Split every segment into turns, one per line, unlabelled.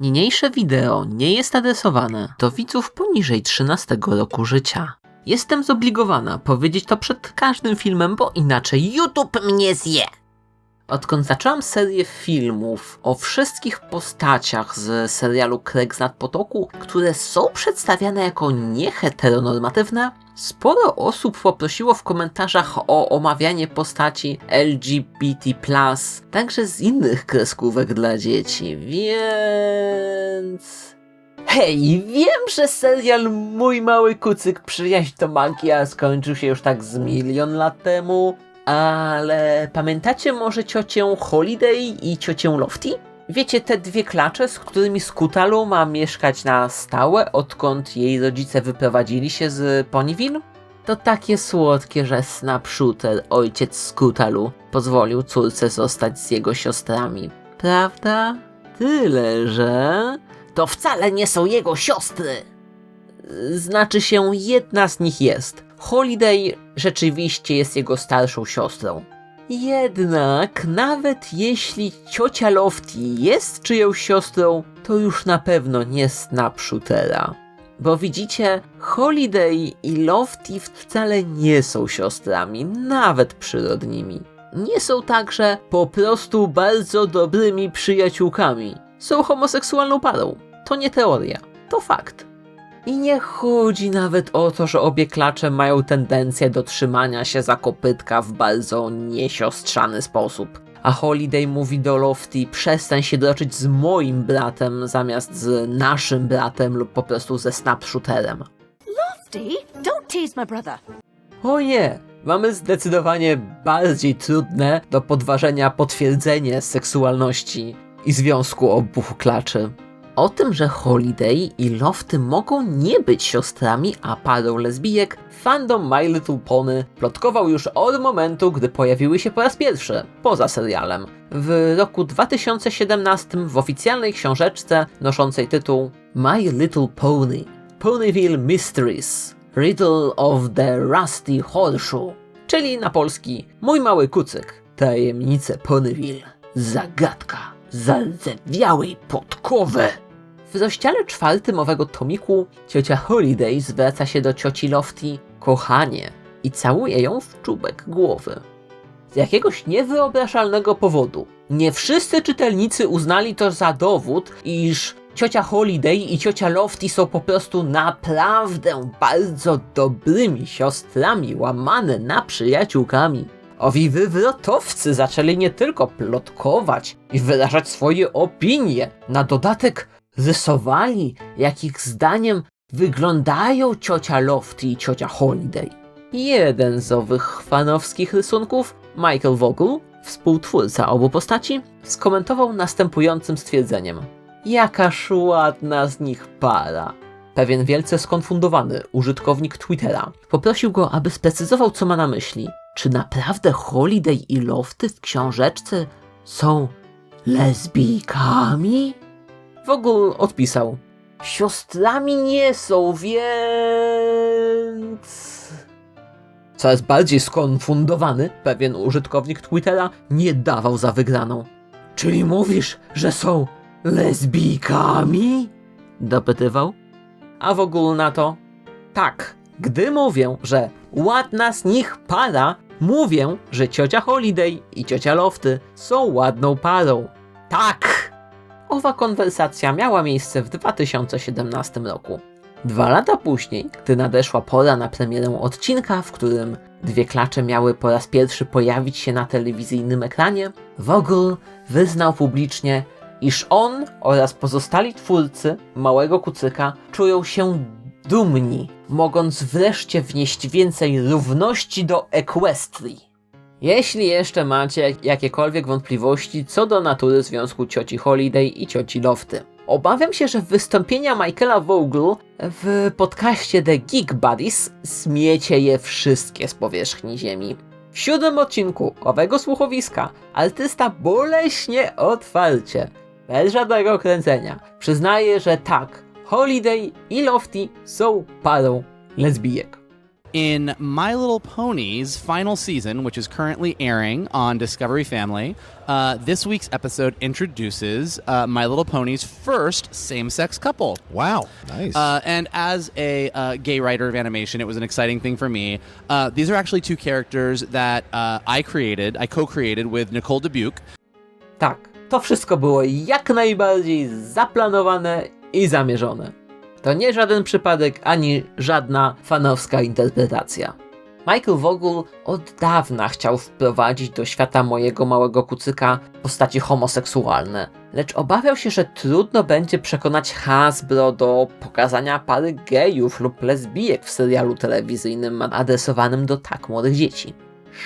Niniejsze wideo nie jest adresowane do widzów poniżej 13 roku życia. Jestem zobligowana powiedzieć to przed każdym filmem, bo inaczej YouTube mnie zje. Odkąd zaczęłam serię filmów o wszystkich postaciach z serialu Craig z Potoku, które są przedstawiane jako nieheteronormatywne, sporo osób poprosiło w komentarzach o omawianie postaci LGBT+, także z innych kreskówek dla dzieci, więc... Hej, wiem, że serial Mój Mały Kucyk Przyjaźń to Magia skończył się już tak z milion lat temu, ale pamiętacie może ciocię Holiday i ciocię Lofty? Wiecie, te dwie klacze, z którymi Skutalu ma mieszkać na stałe, odkąd jej rodzice wyprowadzili się z Ponyville? To takie słodkie, że Snapshooter, ojciec Skutalu, pozwolił córce zostać z jego siostrami. Prawda? Tyle, że... To wcale nie są jego siostry! Znaczy się, jedna z nich jest. Holiday rzeczywiście jest jego starszą siostrą. Jednak, nawet jeśli ciocia Lofty jest czyjąś siostrą, to już na pewno nie Snapshootera. Bo widzicie, Holiday i Lofty wcale nie są siostrami, nawet przyrodnimi. Nie są także po prostu bardzo dobrymi przyjaciółkami. Są homoseksualną parą. To nie teoria, to fakt. I nie chodzi nawet o to, że obie klacze mają tendencję do trzymania się za kopytka w bardzo niesiostrzany sposób. A Holiday mówi do Lofty, przestań się droczyć z moim bratem zamiast z naszym bratem lub po prostu ze Snapshooterem.
Lofty, don't tease my brother.
O nie! Mamy zdecydowanie bardziej trudne do podważenia potwierdzenie seksualności i związku obu klaczy. O tym, że Holiday i Lofty mogą nie być siostrami, a parą lesbijek, fandom My Little Pony plotkował już od momentu, gdy pojawiły się po raz pierwszy, poza serialem. W roku 2017 w oficjalnej książeczce noszącej tytuł My Little Pony Ponyville Mysteries Riddle of the Rusty Horseshoe, czyli na polski Mój Mały Kucyk, Tajemnice Ponyville, Zagadka zardzewiałej podkowy. W rozdziale czwartym owego tomiku ciocia Holiday zwraca się do cioci Lofty kochanie i całuje ją w czubek głowy. Z jakiegoś niewyobrażalnego powodu nie wszyscy czytelnicy uznali to za dowód, iż ciocia Holiday i ciocia Lofty są po prostu naprawdę bardzo dobrymi siostrami, łamane na przyjaciółkami. Owi wywrotowcy zaczęli nie tylko plotkować i wyrażać swoje opinie, na dodatek rysowali, jak ich zdaniem wyglądają ciocia Lofty i ciocia Holiday. Jeden z owych fanowskich rysunków, Michael Vogel, współtwórca obu postaci, skomentował następującym stwierdzeniem. Jakaż ładna z nich para. Pewien wielce skonfundowany użytkownik Twittera poprosił go, aby sprecyzował, co ma na myśli. Czy naprawdę Holiday i Lofty w książeczce są lesbijkami? W ogóle odpisał. Siostrami nie są, więc... Coraz bardziej skonfundowany, pewien użytkownik Twittera nie dawał za wygraną. Czyli mówisz, że są lesbijkami? Dopytywał. A w ogóle na to? Tak, gdy mówię, że ładna z nich para, mówię, że ciocia Holiday i ciocia Lofty są ładną parą. Tak! Owa konwersacja miała miejsce w 2017 roku. Dwa lata później, gdy nadeszła pora na premierę odcinka, w którym dwie klacze miały po raz pierwszy pojawić się na telewizyjnym ekranie, Vogel wyznał publicznie, iż on oraz pozostali twórcy Małego Kucyka czują się dumni, mogąc wreszcie wnieść więcej równości do Equestrii. Jeśli jeszcze macie jakiekolwiek wątpliwości co do natury związku cioci Holiday i cioci Lofty. Obawiam się, że wystąpienia Michaela Vogel w podcaście The Geek Buddies zmiecie je wszystkie z powierzchni ziemi. W siódmym odcinku owego słuchowiska artysta boleśnie otwarcie, bez żadnego kręcenia, przyznaje, że tak, Holiday i Lofty są parą lesbijek.
In My Little Pony's final season, which is currently airing on Discovery Family, uh, this week's episode introduces uh, My Little Pony's first same sex couple.
Wow, nice.
Uh, and as a uh, gay writer of animation, it was an exciting thing for me. Uh, these are actually two characters that uh, I created, I co created with Nicole Dubuque.
Tak, to wszystko było jak najbardziej zaplanowane i zamierzone. To nie żaden przypadek ani żadna fanowska interpretacja. Michael Vogel od dawna chciał wprowadzić do świata mojego małego kucyka postaci homoseksualne, lecz obawiał się, że trudno będzie przekonać Hasbro do pokazania pary gejów lub lesbijek w serialu telewizyjnym adresowanym do tak młodych dzieci.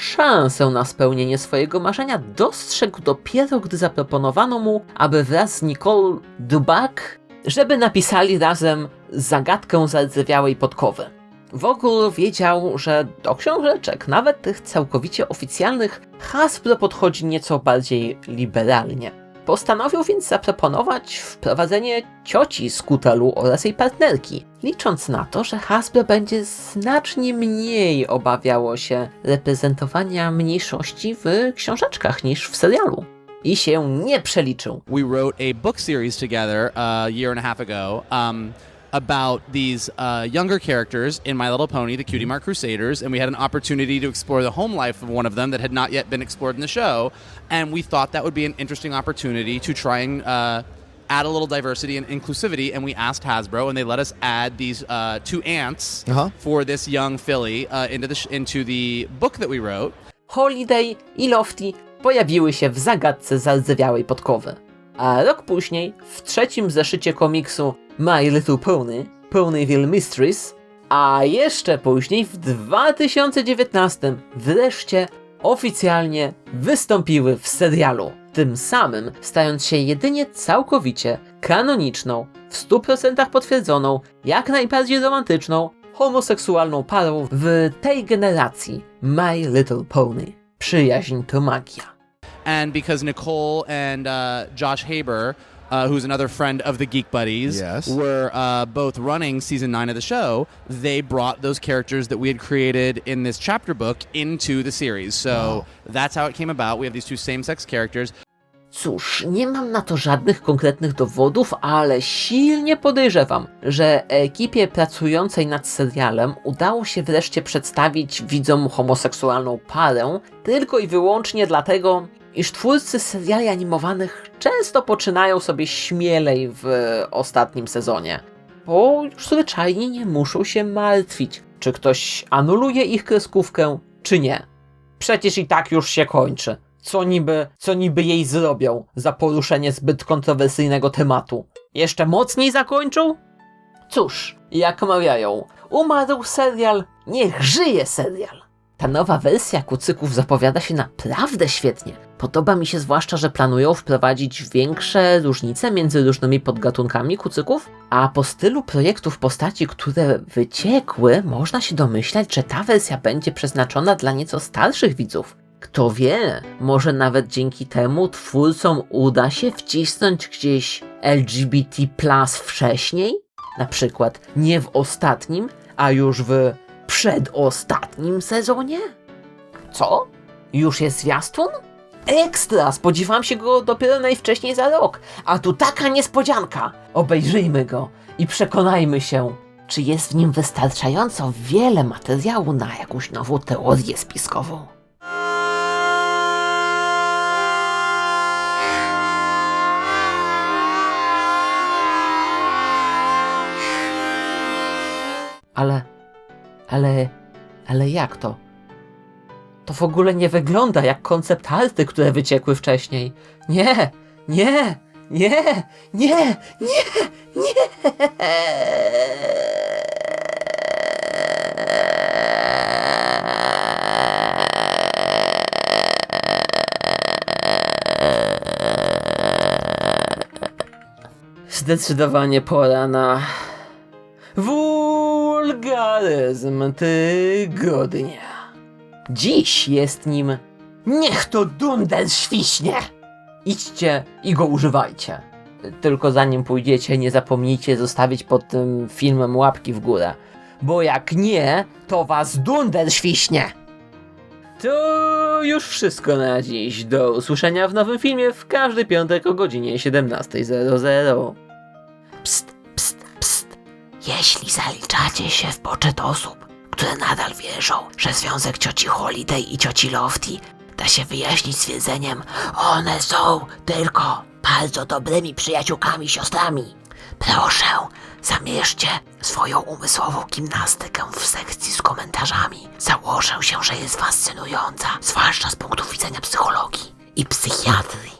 Szansę na spełnienie swojego marzenia dostrzegł dopiero, gdy zaproponowano mu, aby wraz z Nicole Dubak, żeby napisali razem zagadkę zardzewiałej podkowy. W ogóle wiedział, że do książeczek, nawet tych całkowicie oficjalnych, Hasbro podchodzi nieco bardziej liberalnie. Postanowił więc zaproponować wprowadzenie cioci z Kutelu oraz jej partnerki, licząc na to, że Hasbro będzie znacznie mniej obawiało się reprezentowania mniejszości w książeczkach niż w serialu. I się nie przeliczył.
We wrote a book series together uh, a year and a half ago. Um, about these uh, younger characters in My Little Pony, the Cutie Mark Crusaders, and we had an opportunity to explore the home life of one of them that had not yet been explored in the show. And we thought that would be an interesting opportunity to try and uh, add a little diversity and inclusivity. And we asked Hasbro, and they let us add these uh, two ants
Uh-huh.
for this young filly uh, into the sh- into the book that we wrote.
Holiday i Lofty pojawiły się w zagadce zardzewiałej podkowy. A rok później, w trzecim zeszycie komiksu My Little Pony, Ponyville Mysteries, a jeszcze później w 2019 wreszcie oficjalnie wystąpiły w serialu, tym samym stając się jedynie całkowicie kanoniczną, w 100% potwierdzoną, jak najbardziej romantyczną, homoseksualną parą w tej generacji My Little Pony. Przyjaźń to magia.
and because Nicole and uh, Josh Haber, uh, who's another friend of the Geek Buddies,
Yes.
were uh, both running season nine of the show, they brought those characters that we had created in this chapter book into the series. So that's how it came about. We have these two same-sex characters.
Cóż, nie mam na to żadnych konkretnych dowodów, ale silnie podejrzewam, że ekipie pracującej nad serialem udało się wreszcie przedstawić widzom homoseksualną parę tylko i wyłącznie dlatego, iż twórcy seriali animowanych często poczynają sobie śmielej w ostatnim sezonie. Bo już zwyczajnie nie muszą się martwić, czy ktoś anuluje ich kreskówkę, czy nie. Przecież i tak już się kończy. Co niby, co niby jej zrobią za poruszenie zbyt kontrowersyjnego tematu? Jeszcze mocniej zakończą? Cóż, jak mawiają, umarł serial, niech żyje serial. Ta nowa wersja kucyków zapowiada się naprawdę świetnie. Podoba mi się zwłaszcza, że planują wprowadzić większe różnice między różnymi podgatunkami kucyków, a po stylu projektów postaci, które wyciekły, można się domyślać, że ta wersja będzie przeznaczona dla nieco starszych widzów. Kto wie, może nawet dzięki temu twórcom uda się wcisnąć gdzieś LGBT wcześniej? Na przykład nie w ostatnim, a już w przedostatnim sezonie? Co? Już jest zwiastun? Ekstra! Spodziewam się go dopiero najwcześniej za rok, a tu taka niespodzianka! Obejrzyjmy go i przekonajmy się, czy jest w nim wystarczająco wiele materiału na jakąś nową teorię spiskową. Ale, ale, ale jak to? To w ogóle nie wygląda jak koncept arty, które wyciekły wcześniej. Nie, nie, nie, nie, nie, nie. Zdecydowanie pora na wulgaryzm tygodnia. Dziś jest nim Niech to dunder świśnie! Idźcie i go używajcie. Tylko zanim pójdziecie, nie zapomnijcie zostawić pod tym filmem łapki w górę, bo jak nie, to was dunder świśnie. To już wszystko na dziś. Do usłyszenia w nowym filmie w każdy piątek o godzinie 17.00. Jeśli zaliczacie się w poczet osób, które nadal wierzą, że związek cioci Holiday i cioci Lofty da się wyjaśnić stwierdzeniem one są tylko bardzo dobrymi przyjaciółkami, siostrami. Proszę, zamierzcie swoją umysłową gimnastykę w sekcji z komentarzami. Założę się, że jest fascynująca, zwłaszcza z punktu widzenia psychologii i psychiatrii.